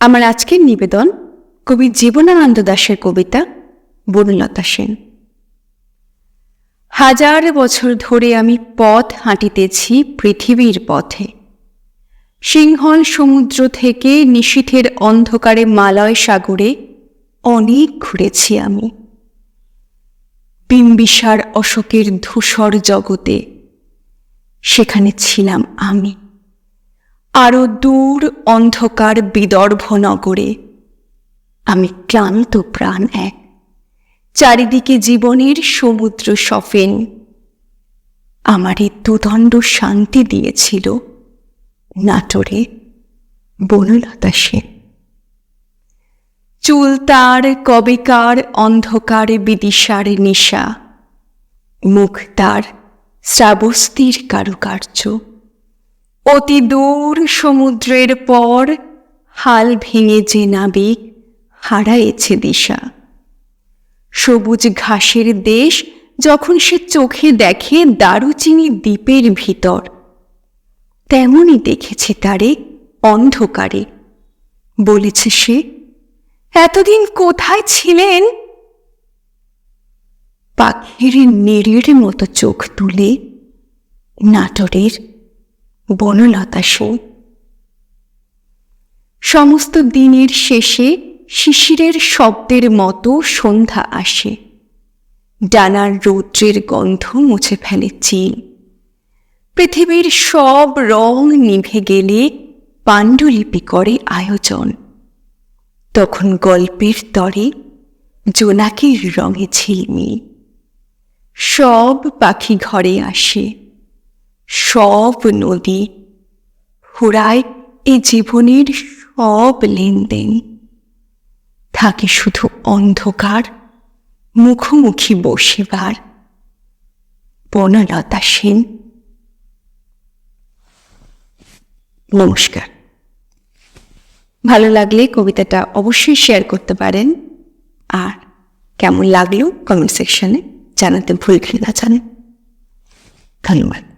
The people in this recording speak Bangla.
আমার আজকের নিবেদন কবি জীবনানন্দ দাশের কবিতা বনলতা সেন। হাজার বছর ধরে আমি পথ হাঁটিতেছি পৃথিবীর পথে। সিংহল সমুদ্র থেকে নিশীথের অন্ধকারে মালয় সাগরে অনেক ঘুরেছি আমি। বিম্বিসার অশোকের ধূসর জগতে সেখানে ছিলাম আমি। আরও দূর অন্ধকার বিদর্ভ নগরে। আমি ক্লান্ত প্রাণ এক। চারিদিকে জীবনের সমুদ্র সফেন। আমার এই দুদণ্ড শান্তি দিয়েছিল নাটোরে বনলতা সেন। চুল তার, কবেকার অন্ধকার বিদিশার নিশা। মুখ তার শ্রাবস্তির কারুকার্য। অতি দূর সমুদ্রের পর হাল ভেঙে যে নাবিক হারায়েছে দিশা। সবুজ ঘাসের দেশ যখন সে চোখে দেখে দারুচিনি দ্বীপের ভিতর, তেমনই দেখেছে তারে অন্ধকারে। বলেছে সে, এতদিন কোথায় ছিলেন? পাখির নীড়ের মতো চোখ তুলে নাটোরের বনলতা সেন। সমস্ত দিনের শেষে শিশিরের শব্দের মতো সন্ধ্যা আসে। ডানার রৌদ্রের গন্ধ মুছে ফেলে চিল পৃথিবীর সব রং নিভে গেলে পাণ্ডুলিপি করে আয়োজন। তখন গল্পের তরে জোনাকির রঙে ঝিলমিল। সব পাখি ঘরে আসে। সব নদী ফুরায় এ জীবনের সব লেনদেন। থাকে শুধু অন্ধকার, মুখোমুখি বসিবার। বনলতা সেন। নমস্কার। ভালো লাগলে কবিতাটা অবশ্যই শেয়ার করতে পারেন। আর কেমন লাগল কমেন্ট সেকশনে জানাতে ভুলবেন না, জানেন। ধন্যবাদ।